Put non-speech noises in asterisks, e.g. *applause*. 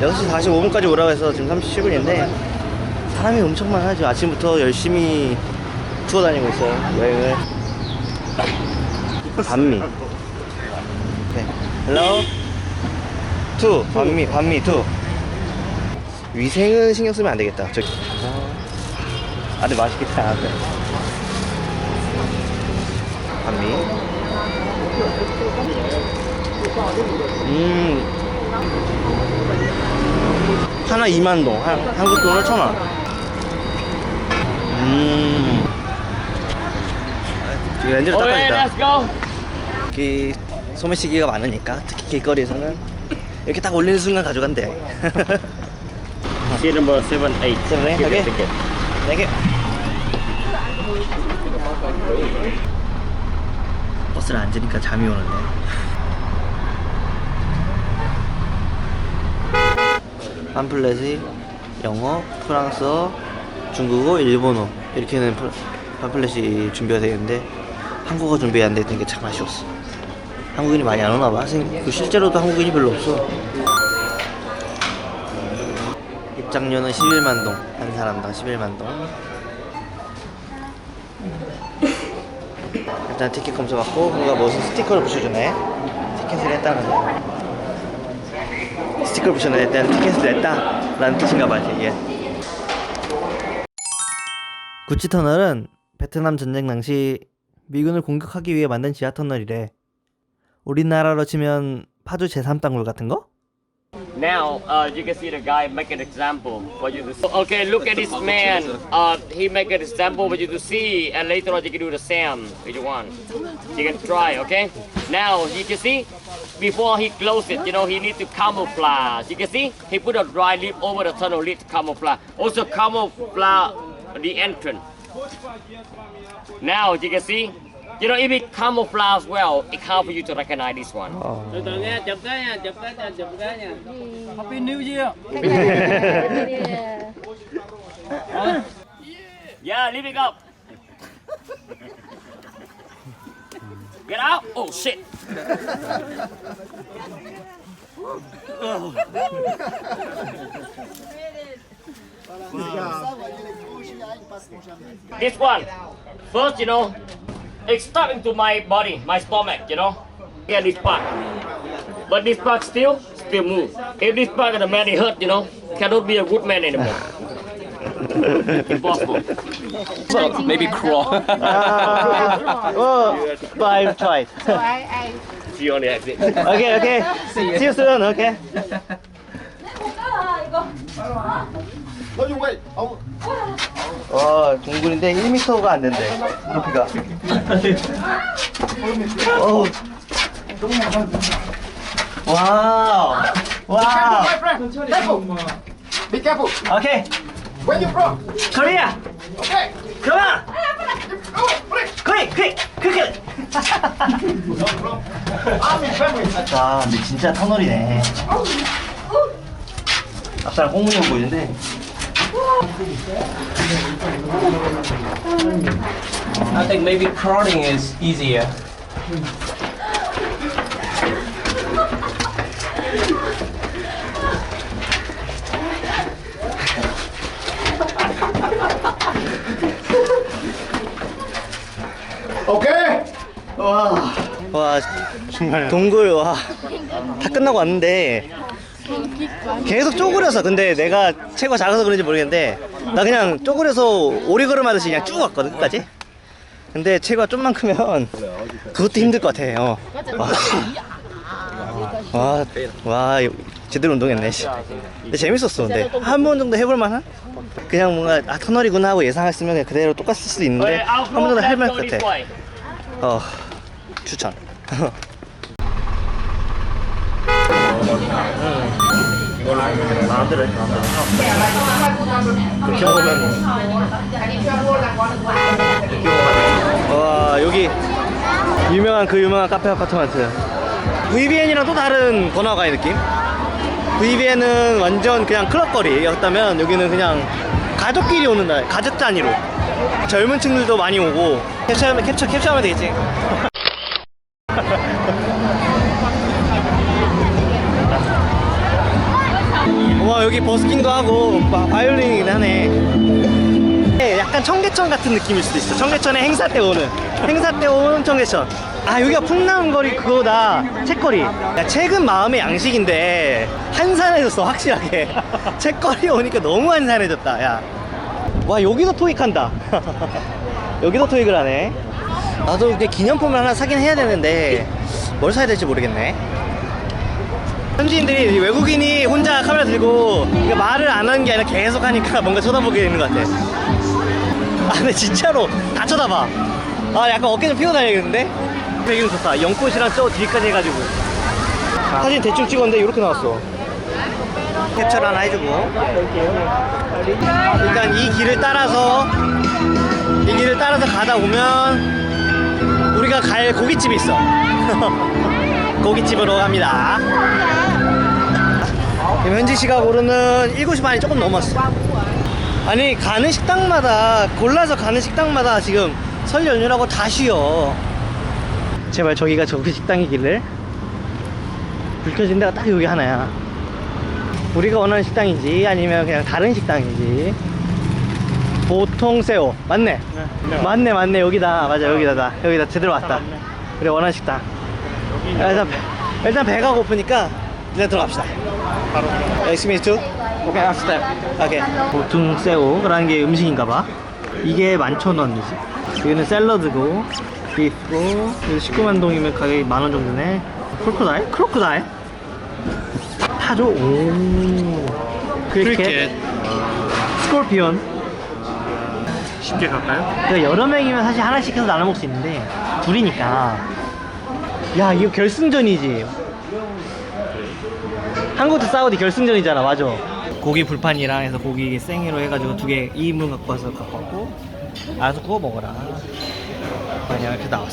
6시 45분까지 오라고 해서 지금 37분인데 사람이 엄청 많아죠. 아침부터 열심히 투어 다니고 있어요. 여행을. 반미. 네. 헬로. 투. 반미, 반미, 투. 위생은 신경 쓰면 안 되겠다. 저기. 아, 근데 맛있겠다. 네. 반미. 음. 하나 2만 동. 한, 한국 돈으로 천 원. 음. 지금 let's go. 여기 소매시계가 많으니까 특히 길거리에서는 이렇게 딱 올리는 순간 가져간대. Number eight, Give the okay. ticket. 네 개. 버스를 앉으니까 잠이 오는데. 팜플렛이 영어, 프랑스어, 중국어, 일본어 이렇게는 플- 팜플렛이 준비가 되어 있는데 한국어 준비 안 됐던 게 참 아쉬웠어. 한국인이 많이 안 오나 봐. 생- 그 실제로도 한국인이 별로 없어. 입장료는 11만 동. 한 사람당 11만 동. 일단 티켓 검사 받고 뭔가 무슨 스티커를 붙여주네. 티켓을 했다는 거. 스티커를 붙여내 일단 티켓을 냈다라는 뜻인가 봐요 이게. 구치 터널은 베트남 전쟁 당시 미군을 공격하기 위해 만든 지하 터널이래. 우리나라로 치면 파주 제3땅굴 같은 거? Now, uh, you can see the guy make an example for you to see. Okay, look at this man. Uh, he make an example for you to see, and later on you can do the same if you want. You can try, okay? Now, you can see, before he close it, you know, he need to camouflage. You can see, he put a dry leaf over the tunnel lid to camouflage. Also camouflage the entrance. Now, you can see, you know, if it camouflage well, it help for you to recognize this one. Oh. từ từ nghe chụp cái nha chụp cái nha chụp cái nha happy new year *laughs* Yeah, leave it up. *laughs* Get out! Oh shit! this one, first, you know, it's stuck into my body, my stomach, you know. Yeah, this part. But this part still, still move. If this part of the man is hurt, you know, cannot be a good man anymore. Impossible. maybe crawl 어, five twice. So I, I See you on the exit. 오케이 오케이. See you soon. 오케이. 와 동굴인데 1m가 안 된대 높이가. 어우. 와우. 와우. Be careful. 오케이. Where you from? 코리아. Okay. Come on. Oh, please. quick, quick, quick. Army family. 아, 근데 진짜 터널이네. 앞사람 꽁무니 보이는데. I think maybe crawling is easier Okay. 와, 와, 동굴 와, 다 끝나고 왔는데 계속 쪼그려서 근데 내가 체가 작아서 그런지 모르겠는데 나 그냥 쪼그려서 오리걸음 하듯이 그냥 쭉 왔거든 끝까지. 근데 체가 좀만 크면 그것도 힘들 것 같아. 어. 와, 와, 와, 제대로 운동했네. 씨. 근데 재밌었어. 근데 한 번 정도 해볼 만한? 그냥 뭔가 아 터널이구나 하고 예상했으면 그냥 그대로 똑같을 수도 있는데 한 번 정도 해볼 go 것 같아. 어 추천. 마음대로 해 마음대로. 그렇게 먹으면 와 여기 유명한 그 유명한 카페 아파트먼트. VBN이랑 또 다른 번화가의 느낌? VBN은 완전 그냥 클럽거리였다면 여기는 그냥 가족끼리 오는 날 가족 단위로. 젊은 층들도 많이 오고 캡처하면 캡처 캡처하면 되겠지. *laughs* 버스킹도 하고 바- 바이올린이긴 하네. 네, 약간 청계천 같은 느낌일 수도 있어. 청계천에 행사 때 오는 행사 때 오는 청계천 아 여기가 풍랑거리 그거다. 책거리. 야, 책은 마음의 양식인데 한산해졌어 확실하게. *laughs* 책거리 오니까 너무 한산해졌다 야 와 여기도 토익한다. *laughs* 여기도 토익을 하네. 나도 이게 기념품을 하나 사긴 해야 되는데 뭘 사야 될지 모르겠네. 현지인들이 외국인이 혼자 카메라 들고 말을 안 하는 게 아니라 계속 하니까 *laughs* 뭔가 쳐다보게 되는 것 같아. 아, 근데 진짜로 다 쳐다봐. 아, 약간 어깨 좀 피고 다니겠는데? 배경 좋다. 연꽃이랑 저 뒤까지 해가지고. 사진 대충 찍었는데 이렇게 나왔어. 캡처를 하나 해주고. 일단 이 길을 따라서, 이 길을 따라서 가다 보면, 우리가 갈 고깃집이 있어. *laughs* 고깃집으로 갑니다. 현지 시각으로는 7시 반이 조금 넘었어. 아니, 가는 식당마다, 골라서 가는 식당마다 지금 설 연휴라고 다 쉬어. 제발 저기가 저그 식당이길래. 불 켜진 데가 딱 여기 하나야. 우리가 원하는 식당인지 아니면 그냥 다른 식당인지. 보통 새우. 맞네. 맞네, 맞네. 여기다. 맞아, 여기다. 다 여기다 제대로 왔다. 그래, 원하는 식당. 야, 일단, 배- 일단 배가 고프니까 일단 들어갑시다. Excuse me too? Okay, after that. Okay. 보통 새우라는 게 음식인가 봐. 이게 11,000원이지. 여기는 샐러드고, 여기 19만 동이면 가격이 만 원 정도네. 크로커다일? 크로커다일? 타조? 오. 크리켓. 스콜피온. 쉽게 갈까요? 그러니까 여러 명이면 사실 하나씩 해서 나눠 먹을 수 있는데 둘이니까 야 이거 결승전이지 한국도 사우디 결승전이잖아 맞아 고기 불판이랑 해서 고기 생으로 해가지고 두 개 2인분 갖고 와서 갖고 왔고 알아서 구워 먹어라 ponieważ dał